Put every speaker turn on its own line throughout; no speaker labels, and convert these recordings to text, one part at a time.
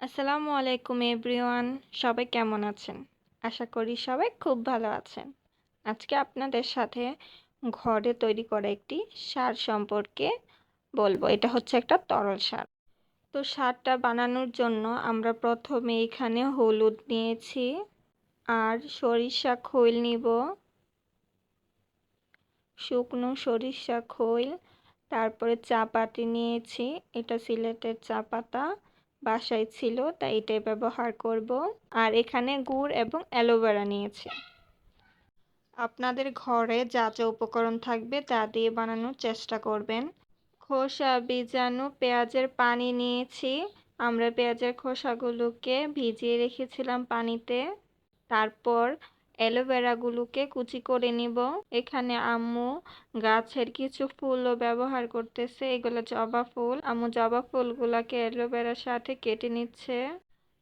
আসসালামু আলাইকুম, এভরিওয়ান। সবাই কেমন আছেন? আশা করি সবাই খুব ভালো আছেন। আজকে আপনাদের সাথে ঘরে তৈরি করা একটি সার সম্পর্কে বলব। এটা হচ্ছে একটা তরল সার। তো সারটা বানানোর জন্য আমরা প্রথমে এখানে হলুদ নিয়েছি আর সরিষা খৈল নিব। শুকনো সরিষা খৈল, তারপরে চা পাতি নিয়েছি। এটা সিলেটের চা পাতা বাসায় ছিল, তাই এটাই ব্যবহার করব। আর এখানে গুড় এবং অ্যালোভেরা নিয়েছি। আপনাদের ঘরে যা যা উপকরণ থাকবে তা দিয়ে বানানোর চেষ্টা করবেন। খোসা, বীজাণু, পেঁয়াজের পানি নিয়েছি। আমরা পেঁয়াজের খোসাগুলোকে ভিজিয়ে রেখেছিলাম পানিতে। তারপর অ্যালোভেরাগুলোকে কুচি করে নিব। এখানে আম্মু গাছের কিছু ফুলও ব্যবহার করতেছে। এগুলো জবা ফুল। আম্মু জবা ফুলগুলোকে অ্যালোভেরার সাথে কেটে নিচ্ছে।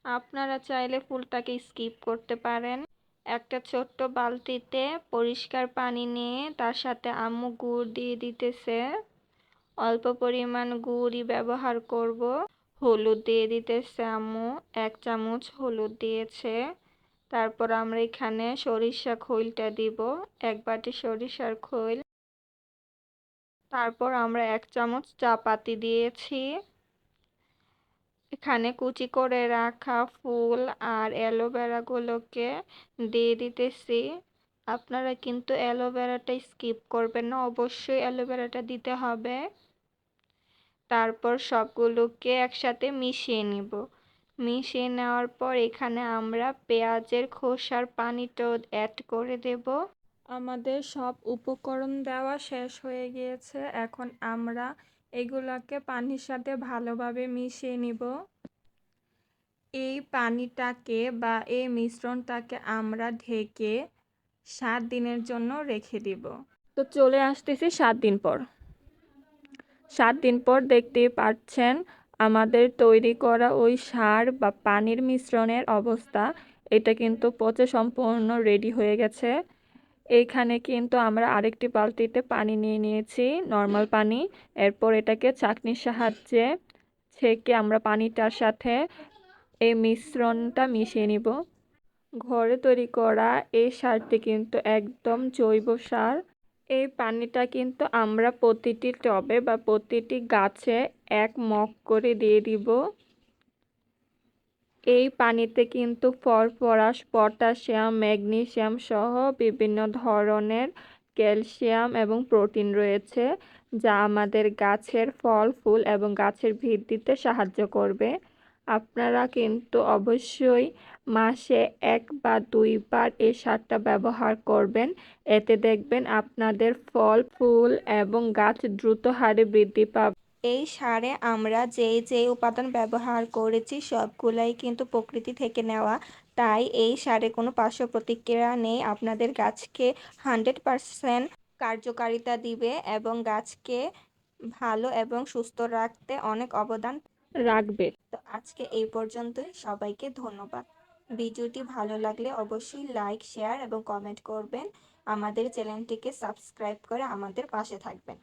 আপনারা চাইলে ফুলটাকে স্কিপ করতে পারেন। একটা ছোট্ট বালতিতে পরিষ্কার পানি নিয়ে তার সাথে আম্মু গুড় দিয়ে দিতেছে। অল্প পরিমাণ গুড়ই ব্যবহার করব। হলুদ দিয়ে দিতেছে আম্মু। এক চামচ হলুদ দিয়েছে। তারপর আমরা এখানে সরিষা খৈলটা দিব, এক বাটি সরিষার খৈল। তারপর আমরা এক চামচ চা পাতি দিয়েছি। এখানে কুচি করে রাখা ফুল আর অ্যালোভেরাগুলোকে দিয়ে দিতেছি। আপনারা কিন্তু অ্যালোভেরাটা স্কিপ করবেন না, অবশ্যই অ্যালোভেরাটা দিতে হবে। তারপর সবগুলোকে একসাথে মিশিয়ে নিব। মিশিয়ে নেওয়ার পর এখানে আমরা পেঁয়াজের খোসার পানিটাও অ্যাড করে দেব। আমাদের সব উপকরণ দেওয়া শেষ হয়ে গিয়েছে। এখন আমরা এগুলাকে পানির সাথে ভালোভাবে মিশিয়ে নিব। এই পানিটাকে বা এই মিশ্রণটাকে আমরা ঢেকে সাত দিনের জন্য রেখে দিব। তো চলে আসতেছি সাত দিন পর। সাত দিন পর দেখতেই পাচ্ছেন আমাদের তৈরি করা ওই সার বা পানির মিশ্রণের অবস্থা, এটা কিন্তু পচে সম্পূর্ণ রেডি হয়ে গেছে। এইখানে কিন্তু আমরা আরেকটি বালতিতে পানি নিয়ে নিয়েছি নর্মাল পানি। এরপর এটাকে চাকনির সাহায্যে ছেঁকে আমরা পানিটার সাথে এই মিশ্রণটা মিশিয়ে নিব। ঘরে তৈরি করা এই সারটি কিন্তু একদম জৈব সার। এই পানিটা কিন্তু আমরা প্রতিটি টবে বা প্রতিটি গাছে এক মগ করে দিয়ে দিব। এই পানিতে কিন্তু ফসফরাস, পটাশিয়াম ম্যাগনেসিয়াম সহ বিভিন্ন ধরনের ক্যালসিয়াম এবং প্রোটিন রয়েছে, যা আমাদের গাছের ফল, ফুল এবং গাছের বৃদ্ধিতে সাহায্য করবে। আপনারা কিন্তু অবশ্যই মাসে এক বা দুইবার এই সারটা ব্যবহার করবেন। এতে দেখবেন আপনাদের ফল, ফুল এবং গাছ দ্রুত হারে বৃদ্ধি পাবে। এই সারে আমরা যেই যেই উপাদান ব্যবহার করেছি, সবগুলাই কিন্তু প্রকৃতি থেকে নেওয়া। তাই এই সারে কোনো পার্শ্ব প্রতিক্রিয়া নেই। আপনাদের গাছকে হান্ড্রেড পারসেন্ট কার্যকারিতা দিবে এবং গাছকে ভালো এবং সুস্থ রাখতে অনেক অবদান রাখবে। তো আজকে এই পর্যন্তই। সবাইকে ধন্যবাদ। ভিডিওটি ভালো লাগলে অবশ্যই লাইক, শেয়ার এবং কমেন্ট করবেন। আমাদের চ্যানেলটিকে সাবস্ক্রাইব করে আমাদের পাশে থাকবেন।